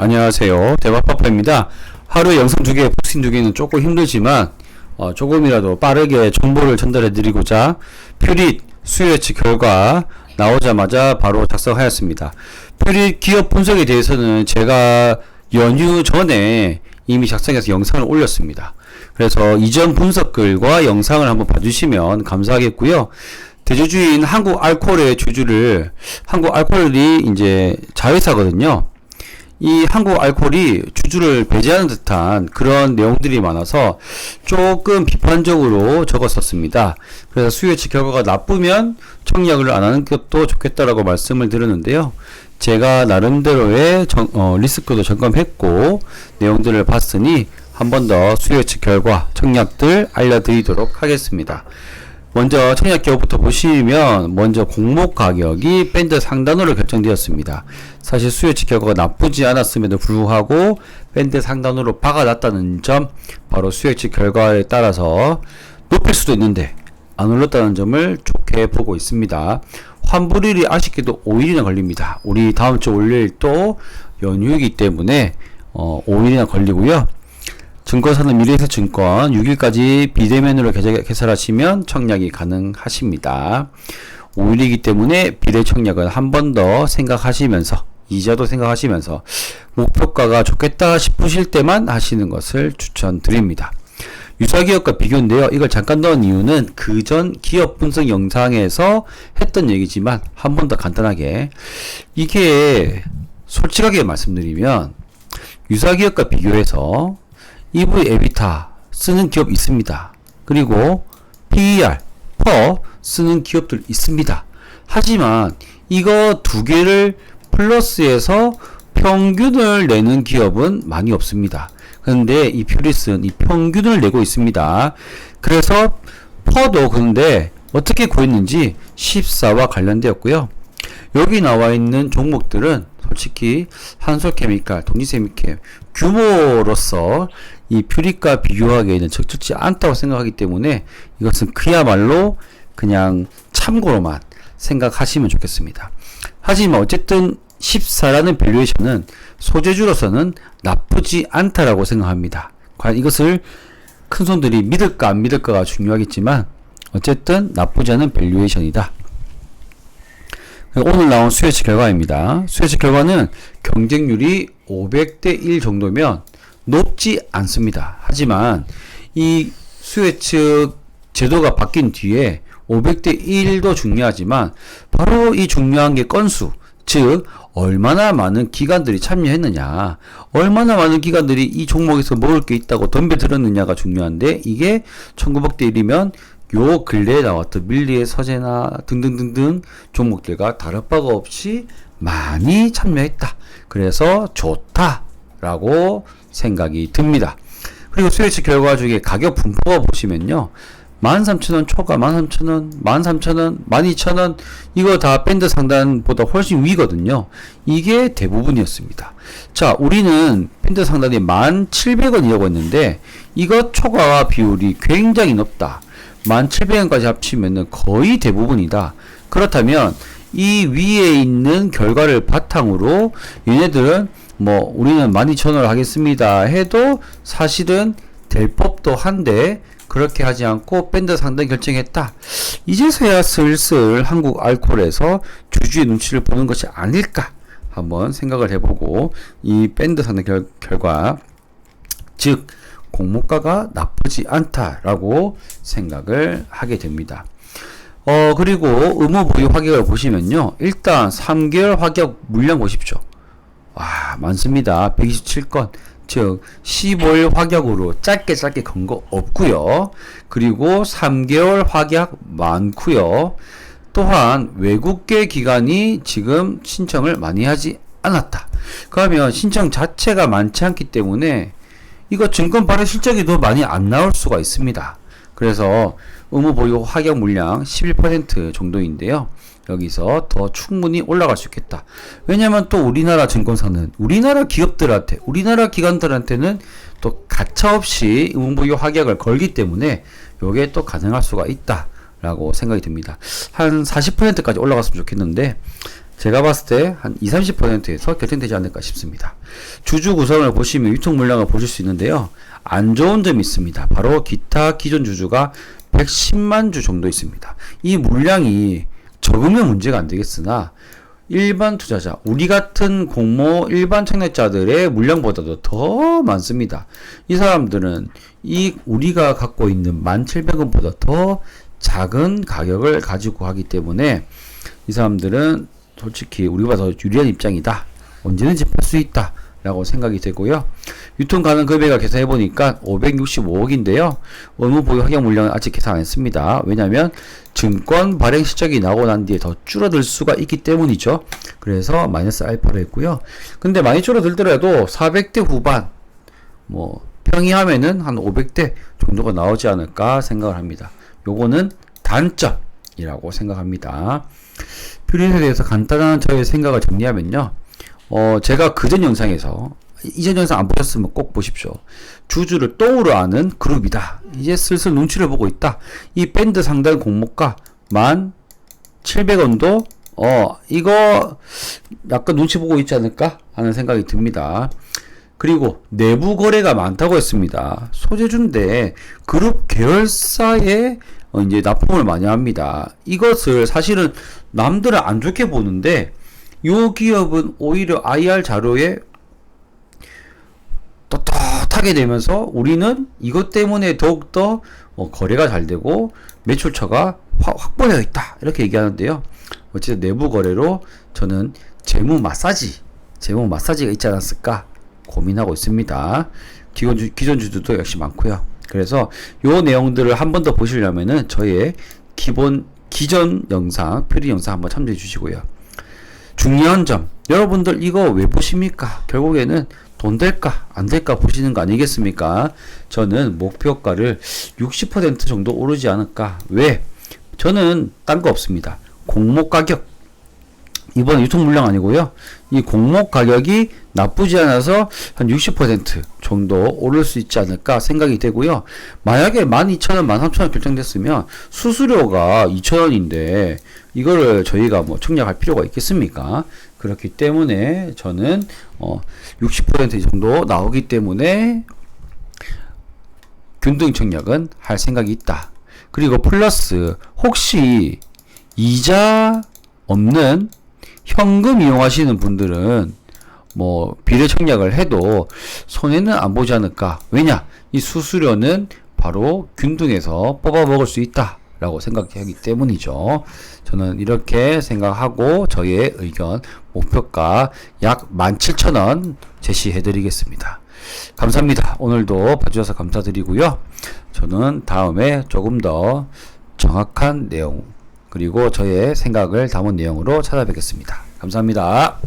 안녕하세요. 대박파파입니다. 하루에 영상 두 개, 포스팅 두 개는 조금 힘들지만 어, 조금이라도 빠르게 정보를 전달해 드리고자 퓨릿 수요예측 결과 나오자마자 바로 작성하였습니다. 퓨릿 기업 분석에 대해서는 제가 연휴 전에 이미 작성해서 영상을 올렸습니다. 그래서 이전 분석글과 영상을 한번 봐주시면 감사하겠고요. 대주주인 한국 알코올의 주주를 한국 알코올이 이제 자회사거든요. 이 한국 알코올이 주주를 배제하는 듯한 그런 내용들이 많아서 조금 비판적으로 적었었습니다. 그래서 수요 예측 결과가 나쁘면 청약을 안 하는 것도 좋겠다라고 말씀을 드렸는데요. 제가 나름대로의 정, 어, 리스크도 점검했고 내용들을 봤으니 한 번 더 수요 예측 결과 청약들 알려드리도록 하겠습니다. 먼저 청약 기업부터 보시면 먼저 공모 가격이 밴드 상단으로 결정되었습니다. 사실 수요치 결과가 나쁘지 않았음에도 불구하고 밴드 상단으로 박아놨다는 점 바로 수요치 결과에 따라서 높일 수도 있는데 안 올랐다는 점을 좋게 보고 있습니다. 환불일이 아쉽게도 5일이나 걸립니다. 우리 다음 주 월요일 또 연휴이기 때문에 어, 5일이나 걸리고요. 증권사는 미래에셋증권 6일까지 비대면으로 개설하시면 청약이 가능하십니다. 5일이기 때문에 비대 청약은 한 번 더 생각하시면서 이자도 생각하시면서 목표가가 좋겠다 싶으실 때만 하시는 것을 추천드립니다. 유사기업과 비교인데요. 이걸 잠깐 넣은 이유는 그 전 기업 분석 영상에서 했던 얘기지만 한 번 더 간단하게 이게 솔직하게 말씀드리면 유사기업과 비교해서 EV 에비타 쓰는 기업 있습니다. 그리고 PER, 퍼 쓰는 기업들 있습니다. 하지만 이거 두 개를 플러스해서 평균을 내는 기업은 많이 없습니다. 그런데 이 퓨리스는 이 평균을 내고 있습니다. 그래서 퍼도 그런데 어떻게 구했는지 14와 관련되었고요. 여기 나와 있는 종목들은 솔직히 한솔케미칼, 독립세미캠 규모로서 이 퓨리과 비교하기에는 적절치 않다고 생각하기 때문에 이것은 그야말로 그냥 참고로만 생각하시면 좋겠습니다. 하지만 어쨌든 14라는 밸류에이션은 소재주로서는 나쁘지 않다라고 생각합니다. 과연 이것을 큰 손들이 믿을까 안 믿을까가 중요하겠지만 어쨌든 나쁘지 않은 밸류에이션이다. 오늘 나온 수혜치 결과입니다. 수혜치 결과는 경쟁률이 500대 1 정도면 높지 않습니다. 하지만 이 수혜 측 제도가 바뀐 뒤에 500대 1도 중요하지만 바로 이 중요한 게 건수, 즉 얼마나 많은 기관들이 참여했느냐, 얼마나 많은 기관들이 이 종목에서 먹을 게 있다고 덤벼들었느냐가 중요한데 이게 1900대 1이면 요 근래에 나왔던 밀리의 서재나 등등등등 종목들과 다를 바가 없이 많이 참여했다. 그래서 좋다라고 생각이 듭니다. 그리고 수요치 결과 중에 가격 분포가 보시면요. 13,000원 초과 13,000원, 13,000원, 12,000원 이거 다 밴드 상단보다 훨씬 위거든요. 이게 대부분이었습니다. 자, 우리는 밴드 상단이 1,700원이라고 했는데 이거 초과 비율이 굉장히 높다. 1,700원까지 합치면 거의 대부분이다. 그렇다면 이 위에 있는 결과를 바탕으로 얘네들은 뭐 우리는 12,000원을 하겠습니다 해도 사실은 될 법도 한데 그렇게 하지 않고 밴드 상단 결정했다. 이제서야 슬슬 한국 알콜에서 주주의 눈치를 보는 것이 아닐까 한번 생각을 해보고 이 밴드 상단 결, 결과 즉 공모가가 나쁘지 않다라고 생각을 하게 됩니다. 어, 그리고 의무 보유 확약을 보시면요. 일단 3개월 확약 물량 보십시오. 와, 많습니다. 127건. 즉 15일 확약으로 짧게 짧게 건 거 없고요. 그리고 3개월 확약 많고요. 또한 외국계 기관이 지금 신청을 많이 하지 않았다. 그러면 신청 자체가 많지 않기 때문에 이거 증권 발행 실적이 더 많이 안 나올 수가 있습니다. 그래서 의무 보유 확약 물량 11% 정도인데요. 여기서 더 충분히 올라갈 수 있겠다. 왜냐하면 또 우리나라 증권사는 우리나라 기업들한테, 우리나라 기관들한테는 또 가차없이 의무 보유 확약을 걸기 때문에 요게 또 가능할 수가 있다 라고 생각이 듭니다. 한 40%까지 올라갔으면 좋겠는데 제가 봤을 때 한 20, 30%에서 결정되지 않을까 싶습니다. 주주 구성을 보시면 유통 물량을 보실 수 있는데요. 안 좋은 점이 있습니다. 바로 기타 기존 주주가 110만 주 정도 있습니다. 이 물량이 적으면 문제가 안 되겠으나 일반 투자자, 우리 같은 공모 일반 청약자들의 물량보다도 더 많습니다. 이 사람들은 이 우리가 갖고 있는 1,700원보다 더 작은 가격을 가지고 하기 때문에 이 사람들은 솔직히 우리보다 더 유리한 입장이다. 언제든지 팔 수 있다. 라고 생각이 되고요. 유통 가능 금액을 계산해 보니까 565억인데요. 의무 보유 확약 물량은 아직 계산 안 했습니다. 왜냐하면 증권 발행 시적이 나오고 난 뒤에 더 줄어들 수가 있기 때문이죠. 그래서 마이너스 알파로 했고요. 근데 많이 줄어들더라도 400대 후반 뭐 평이하면은 한 500대 정도가 나오지 않을까 생각을 합니다. 요거는 단점이라고 생각합니다. 퓨린에 대해서 간단한 저의 생각을 정리하면요. 어, 제가 그전 영상에서 이전 영상 안 보셨으면 꼭 보십시오. 주주를 아는 그룹이다. 이제 슬슬 눈치를 보고 있다. 이 밴드 상단 공모가 1,700원도 어, 이거 약간 눈치 보고 있지 않을까 하는 생각이 듭니다. 그리고 내부 거래가 많다고 했습니다. 소재주인데 그룹 계열사에 어, 이제 납품을 많이 합니다. 이것을 사실은 남들은 안 좋게 보는데 요 기업은 오히려 IR 자료에 떳떳하게 되면서 우리는 이것 때문에 더욱더 어, 거래가 잘 되고 매출처가 확, 확보되어 있다. 이렇게 얘기하는데요. 어쨌든 내부 거래로 저는 재무 마사지 재무 마사지가 있지 않았을까 고민하고 있습니다. 기존, 주, 기존 주주도 역시 많고요. 그래서 요 내용들을 한 번 더 보시려면은 저의 기본 기존 영상 표리 영상 한번 참조해 주시고요 중요한 점. 여러분들 이거 왜 보십니까? 결국에는 돈 될까 안 될까 보시는 거 아니겠습니까? 저는 목표가를 60% 정도 오르지 않을까? 왜? 저는 딴 거 없습니다. 공모 가격. 이번 유통 물량 아니고요. 이 공모 가격이 나쁘지 않아서 한 60% 정도 오를 수 있지 않을까 생각이 되고요 만약에 12,000원 13,000원 결정됐으면 수수료가 2,000원인데 이거를 저희가 뭐 청약할 필요가 있겠습니까? 그렇기 때문에 저는 어, 60% 정도 나오기 때문에 균등 청약은 할 생각이 있다. 그리고 플러스 혹시 이자 없는 현금 이용하시는 분들은 뭐 비례 청약을 해도 손해는 안 보지 않을까? 왜냐? 이 수수료는 바로 균등에서 뽑아 먹을 수 있다. 라고 생각하기 때문이죠. 저는 이렇게 생각하고 저의 의견 목표가 약 17,000원 제시해 드리겠습니다. 감사합니다. 오늘도 봐주셔서 감사드리고요. 저는 다음에 조금 더 정확한 내용 그리고 저의 생각을 담은 내용으로 찾아뵙겠습니다. 감사합니다.